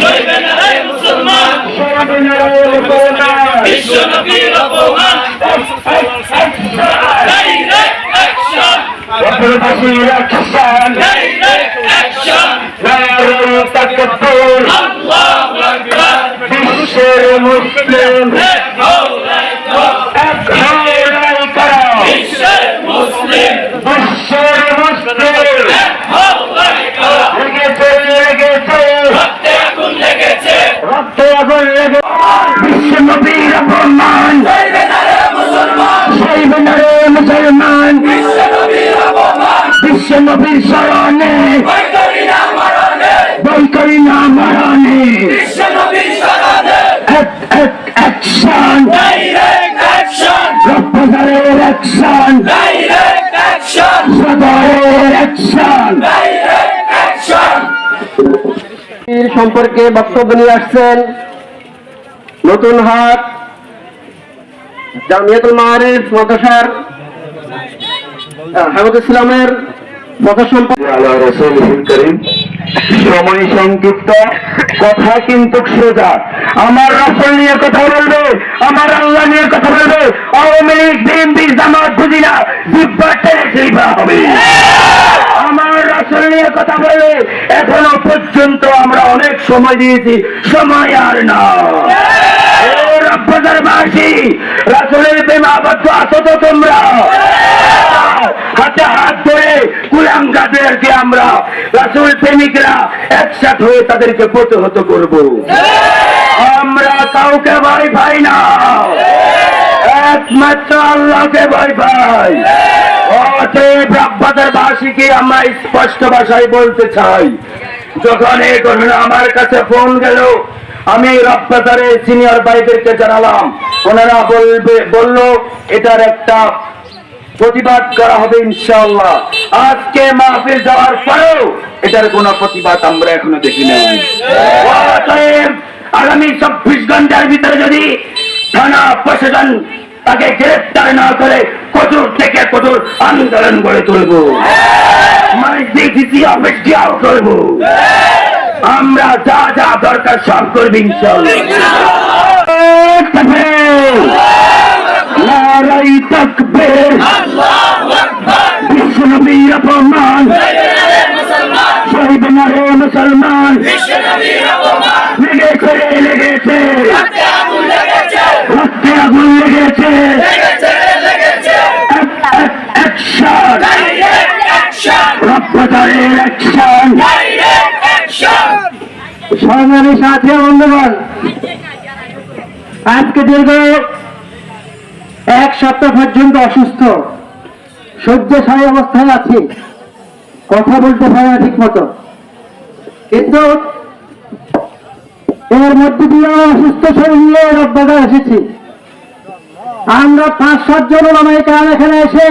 সইবে না রে মুসলমান সইবে না রে মুসলমান বিশ্ব নবীর অপমান ডাইরেক্ট অ্যাকশন অপরাধীর অ্যাকশন ডাইরেক্ট অ্যাকশন নারে তাকবীর আল্লাহু আকবার নবীর করি না মরণে। বই করি না মরণে। বিশ্ব নবীর শরণে এক এক অ্যাকশন ডাইরেক্ট অ্যাকশন রপ্তারের অ্যাকশন ডাইরেক্ট অ্যাকশন সদরের অ্যাকশন ডাইরেক্ট অ্যাকশন সম্পর্কে বক্তব্য নিয়ে আসছেন নতুন হাট জামিয়াতুল মাহারিফ মাদ্রাসার হামিদ ইসলামের সময় সংক্ষিপ্ত, কথা কিন্তু সোজা। আমার রাসুল নিয়ে কথা বলবে, আমার আল্লাহ নিয়ে কথা বলবে। আওয়ামী লীগ, বিএনপি, জামাত বুঝি না জিব্বা হবে। আমার কথা বলবে, এখনও পর্যন্ত আমরা অনেক সময় দিয়েছি, সময় আর না। রাসুলের তোমরা? হাতে হাত ধরে কুলাঙ্গাদেরকে আমরা, রাসুল প্রেমিকরা একসাথ হয়ে তাদেরকে প্রতিহত করব। আমরা কাউকে ভয় পাই না। একমাত্র আল্লাহকে ভয় পাই। অতএব বাসীকে আমরা স্পষ্ট ভাষায় বলতে চাই, যখন এই ঘটনা আমার কাছে ফোন গেল, আমি রপ্তাদারের সিনিয়র ভাইদেরকে জানালাম। ওনারা বলবে, বলল, এটার একটা প্রতিবাদ করা হবে ইনশাআল্লাহ। আজকে মাহফিল যাওয়ার পরেও এটার কোনো প্রতিবাদ আমরা এখনও দেখি নাই। আগামী চব্বিশ ঘণ্টার ভিতরে যদি থানা প্রশাসন তাকে গ্রেফতার না করে কঠোর থেকে কঠোর আন্দোলন গড়ে তুলব। করব আমরা যা যা দরকার সব করবি নারাই তকবীর। আকবার। বিশ্বনবীর অপমান। শহীদ নারে মুসলমান। বিশ্ব নবীর অপমান। লেগেছে। রক্তে আগুন লেগেছে। সংগ্রামী সাথী বন্ধুগণ আজকে দীর্ঘ সপ্তাহ পর্যন্ত অসুস্থ। শয্যাশায়ী অবস্থায় আছি। কথা বলতে পারে না ঠিক মতো কিন্তু এর মধ্যে দিয়ে অসুস্থ শরীর নিয়ে এসেছি। আমরা পাঁচ সাতজন ওলামাই কারণ এখানে এসে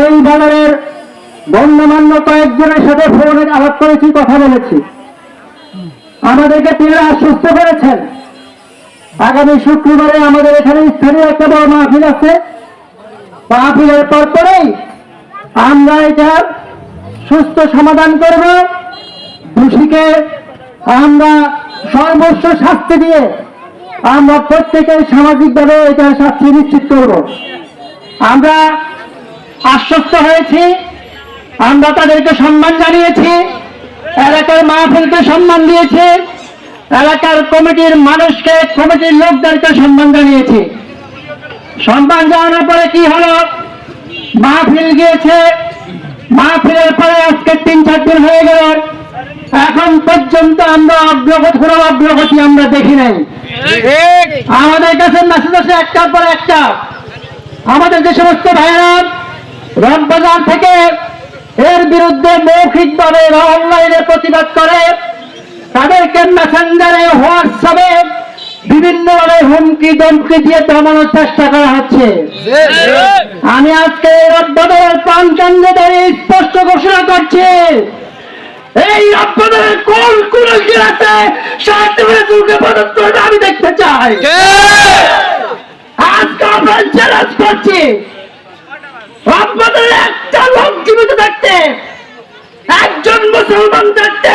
এই বাজারের গণ্যমান্য কয়েকজনের সাথে ফোনে আলাপ করেছি, কথা বলেছি। আমাদেরকে তিনি আশ্বস্ত করেছেন। আগামী শুক্রবারে আমাদের এখানে স্থানীয় একটা বড় মাহফিল আছে। মাহফিলের পর পরেই আমরা এটা সুস্থ সমাধান করব। দোষীকে আমরা সর্বস্ব শাস্তি দিয়ে আমরা প্রত্যেকের সামাজিকভাবে এটা শাস্তি নিশ্চিত করব। আমরা আশ্বস্ত হয়েছি, আমরা তাদেরকে সম্মান জানিয়েছি, এলাকার মাহফিলকে সম্মান দিয়েছে। এলাকার কমিটির মানুষকে কমিটির লোকদেরকে সম্মান জানিয়েছি। সম্মান জানানোর পরে কি হলো? মাহফিল গিয়েছে। মাহফিলের পরে আজকে তিন, চার দিন হয়ে গেল। এখন পর্যন্ত আমরা অগ্রগতি, কোনো অগ্রগতি আমরা দেখি নাই। আমাদের কাছে মেসেজ আছে একটার পর একটা। আমাদের যে সমস্ত ভাইয়েরা রমবাজার থেকে এর বিরুদ্ধে মৌখিকভাবে অনলাইনে প্রতিবাদ করে তাদেরকে মেসেঞ্জারে হোয়াটসঅ্যাপে বিভিন্নভাবে হুমকি দমকি দিয়ে দমানোর চেষ্টা করা হচ্ছে। আমি আজকে রব্বাদের প্রাণ কেন্দ্রে দাঁড়িয়ে স্পষ্ট ঘোষণা করছি। এই রব্বাদের কোন কোন জেলাতে শান্তি করে দুর্গে মদত করবে আমি দেখতে চাই। আজকে আমরা চ্যালেঞ্জ করছি। আপনাদের একটা লোক জীবিত থাকতে একজন মুসলমান থাকতে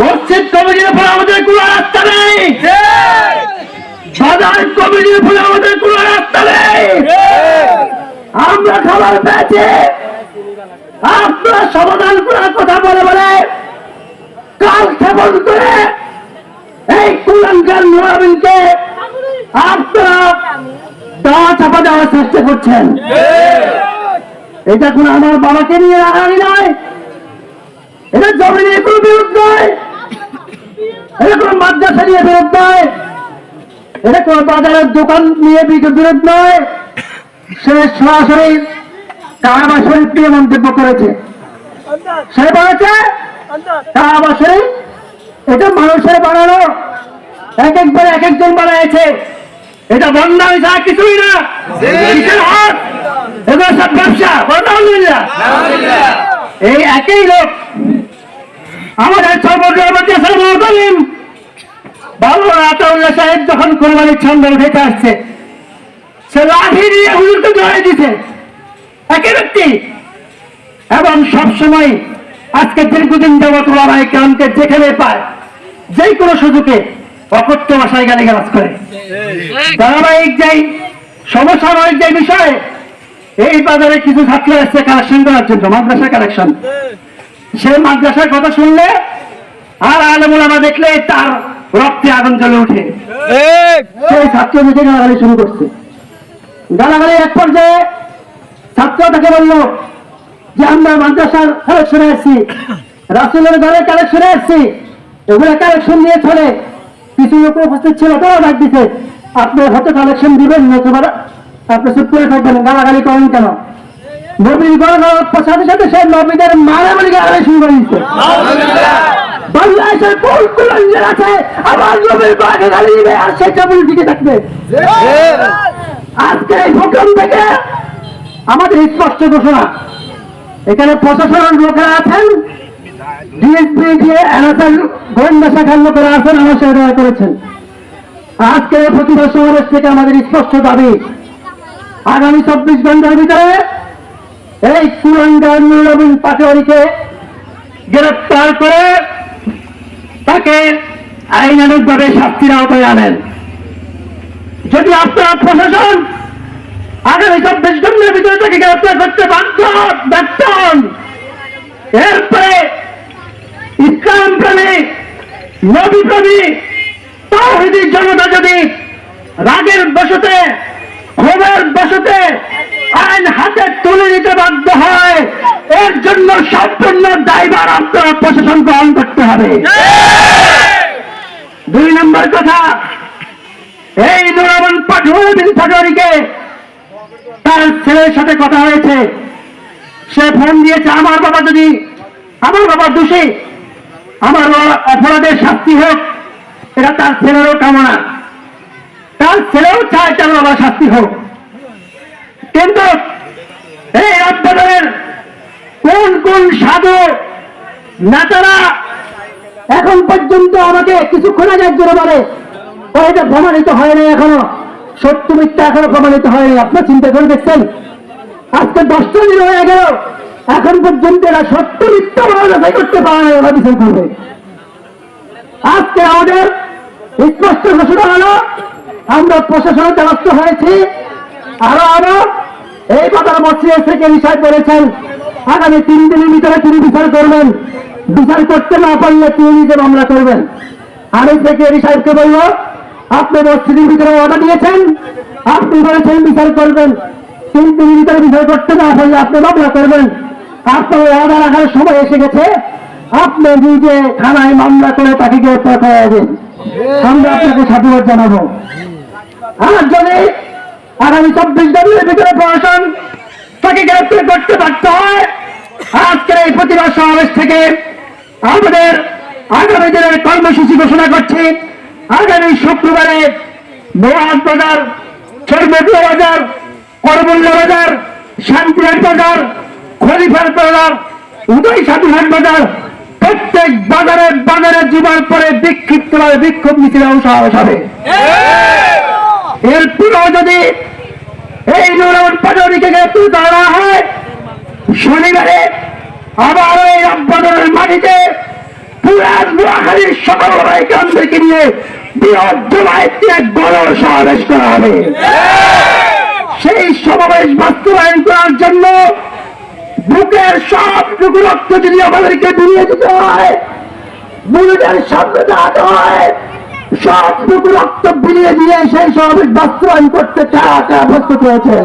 মসজিদ কমিটির উপর আমাদের কোনো আস্থা নেই। সাধারণ কমিটির উপর আমাদের কোনো আস্থা নেই। আমরা খাবার পেয়েছি। আপনারা সমাধান করার কথা বলে বলে কাল স্থাপন করে এই কুলাঙ্কার নোয়াবিনকে আপনারা দাওয়া চাপা দেওয়ার চেষ্টা করছেন। এটা কোন আমার বাবাকে নিয়ে আগামী নয়। এটা জমিনের কোনো বিরোধ নয় এটা কোন মাদ্রাসা নিয়ে বিরোধ নয় এটা কোন বাজারের দোকান নিয়ে বিরোধ নয় সে সরাসরি কাবা শরীফ নিয়ে মন্তব্য করেছে। সে বলেছে কাবা শরীফ এটা মানুষের বানানো। এক একবার এক একজন বানাইছে। এটা বন্যা যা কিছুই না। হাত? এগুলো সব ব্যবসা। বন্ধ এই একই লোক আমাদের সর্বগ্রামকে সর্বকালীন বাবু আতাউল্লাহ সাহেব যখন কোরবানির ছন্দ উঠেতে আসছে সে লাঠি হুজুরকে জড়াই দিছে একই ব্যক্তি। এবং সবসময় আজকে দীর্ঘদিন যাবত ওলামাই কামকে যেখানে পায় যে কোনো সুযোগে অকথ্য ভাষায় গালি গালাজ করে ধারাবাহিক যেই সমসাময়িক যে বিষয়ে এই বাজারে কিছু ছাত্র এসছে কালেকশন করার জন্য মাদ্রাসা কালেকশন। সে মাদ্রাসার কথা শুনলে আর আলমুলামা দেখলে তার রক্তে আগুন জ্বলে উঠে সেই ছাত্র মিটে গালাগালি শুরু করছে। গালাগালি এক পর্যায়ে ছাত্র তাকে বলল যে আমরা মাদ্রাসার কালেকশনে আসছি রাসুলের ঘরে কালেকশনে আসছি এগুলো কালেকশন নিয়ে চলে। কিছু লোক উপস্থিত ছিল তারা ডাক দিছে আপনি হয়তো কালেকশন দিবেন নতুবা আপনি চুপ করে থাকবেন গালাগালি করেন কেন? সাথে সাথে সে করে আছে? আর সেটা বলে দিকে থাকবে। আজকে থেকে আমাদের স্পষ্ট ঘোষণা। এখানে প্রশাসনের লোকেরা আছেন ডিএসপি দিয়ে এনএসএল গোয়েন্দা শাখার লোকেরা আছেন, আমার সাথে করেছেন। আজকে প্রতিবাদ সমাবেশ থেকে আমাদের স্পষ্ট দাবি, আগামী চব্বিশ ঘণ্টার ভিতরে এই কুরঙ্গার নুরবিন পাটোয়ারিকে গ্রেপ্তার করে তাকে আইনানুগভাবে শাস্তির আওতায় আনেন। যদি আপনারা প্রশাসন আগামী চব্বিশ ঘণ্টার ভিতরে তাকে গ্রেপ্তার করতে বাধ্য ব্যর্থ হন, এরপরে ইসলাম প্রেমী, নবী প্রেমী তাহিদি জনতা যদি রাগের বসতে, ক্ষোভের বসতে আইন হাতে তুলে নিতে বাধ্য হয়। এর জন্য সম্পূর্ণ দায়ভার আপনারা প্রশাসন গ্রহণ করতে হবে। দুই নম্বর কথা, এই নুরামন পাঠুয়াবিন পাটোয়ারিকে তার ছেলের সাথে কথা হয়েছে। সে ফোন দিয়েছে, আমার বাবা যদি, আমার বাবা দোষী, আমার অপরাধের শাস্তি হোক, এটা তার ছেলেরও কামনা। তার ছেলেও চায় তার বাবা শাস্তি হোক। কিন্তু এই রাজ্যের কোন কোন সাধু নেতারা এখন পর্যন্ত আমাকে কিছুক্ষণ আগে একজন বলে এটা প্রমাণিত হয় না এখনও। সত্য মিথ্যা এখনও প্রমাণিত হয়নি। আপনার চিন্তা করে দেখছেন? আজকে দশটা দিন হয়ে গেল। এখন পর্যন্ত এরা সত্য মিথ্যা বলে যাচাই করতে পারে না ওরা বিচার করবে। আজকে আমাদের স্পষ্ট ঘোষণা হলো, আমরা প্রশাসনের দ্বারস্থ হয়েছি। আরও আরও এই কথার মসজিদ থেকে বিষয় করেছেন। আগামী তিন দিনের ভিতরে তিনি বিচার করবেন। বিচার করতে না পারলে তিনি নিজে মামলা করবেন। আমি থেকে সাহেবকে বলব, আপনি মসজিদের ভিতরে অর্ডার দিয়েছেন, আপনি বলেছেন বিচার করবেন। তিন দিনের ভিতরে বিচার করতে না পারলে আপনি মামলা করবেন। আপনার অর্ডার রাখার সময় এসে গেছে। আপনি নিজে থানায় মামলা করে তাকে গ্রেপ্তার করে দেন আমরা আপনাকে সাধুবাদ জানাব। আর যদি আগামী চব্বিশ ঘণ্টার ভিতরে প্রশাসন তাকে গ্রেপ্তার করতে পারতে হয়। আজকের এই প্রতিবাদ সমাবেশ থেকে আমাদের আগামী দিনের কর্মসূচি ঘোষণা করছি। আগামী শুক্রবারে নোয়াজ বাজার চর্মগুলো বাজার, করমল্লা বাজার, শান্তিহাট বাজার, খলিফার বাজার, উদয় সাধুহাট বাজার, প্রত্যেক বাজারে বাজারে জীবন পরে বিক্ষিপ্ত বিক্ষোভ মিছিলে অংশ হবে। এরপরেও যদি এই নুরামন পাটরিকে গ্রেপ্তার করা হয়, শনিবারে আবার এই আব্বাদনের মাটিতে নিয়ে বড় করা হবে। সেই সমাবেশ করার জন্য বুকের সবটুকু রক্ত যদি আমাদেরকে বিলিয়ে দিতে হয় বুলেটের সামনে দাঁড়াতে হয় সবটুকু রক্ত বিলিয়ে দিয়ে সেই স্বাভাবিক বাস্তবায়ন করতে চাকা প্রস্তুত হয়েছে